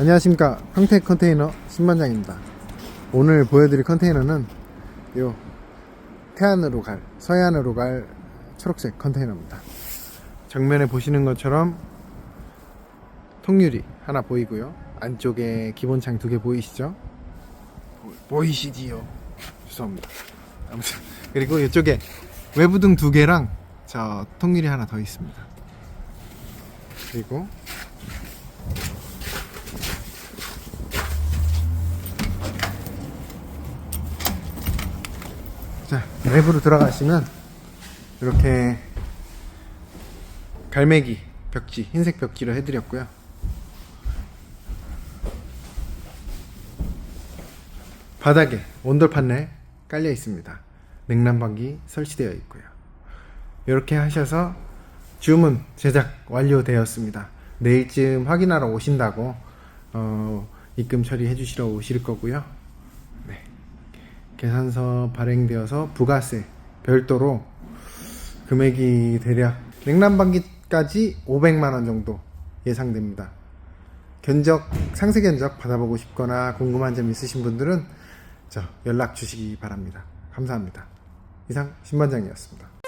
안녕하십니까. 황택 컨테이너 신반장입니다. 오늘 보여드릴 컨테이너는 요 태안으로 갈 서해안으로 갈 초록색 컨테이너입니다. 정면에 보시는 것처럼 통유리 하나 보이고요. 안쪽에 기본창 두 개 보이시죠? 보- 보이시지요. 죄송합니다. 아무튼 그리고 이쪽에 외부등 두 개랑 저 통유리 하나 더 있습니다. 그리고 자, 내부로 들어가시면 이렇게 갈매기 벽지, 흰색 벽지로 해드렸고요. 바닥에 온돌 판넬 깔려 있습니다. 냉난방기 설치되어 있고요. 이렇게 하셔서 주문 제작 완료되었습니다. 내일쯤 확인하러 오신다고 어, 입금 처리해 주시러 오실 거고요. 네. 계산서 발행되어서 부가세 별도로 금액이 대략 냉난방기까지 500만 원 정도 예상됩니다. 견적 상세 견적 받아보고 싶거나 궁금한 점 있으신 분들은 저 연락 주시기 바랍니다. 감사합니다. 이상 신반장이었습니다.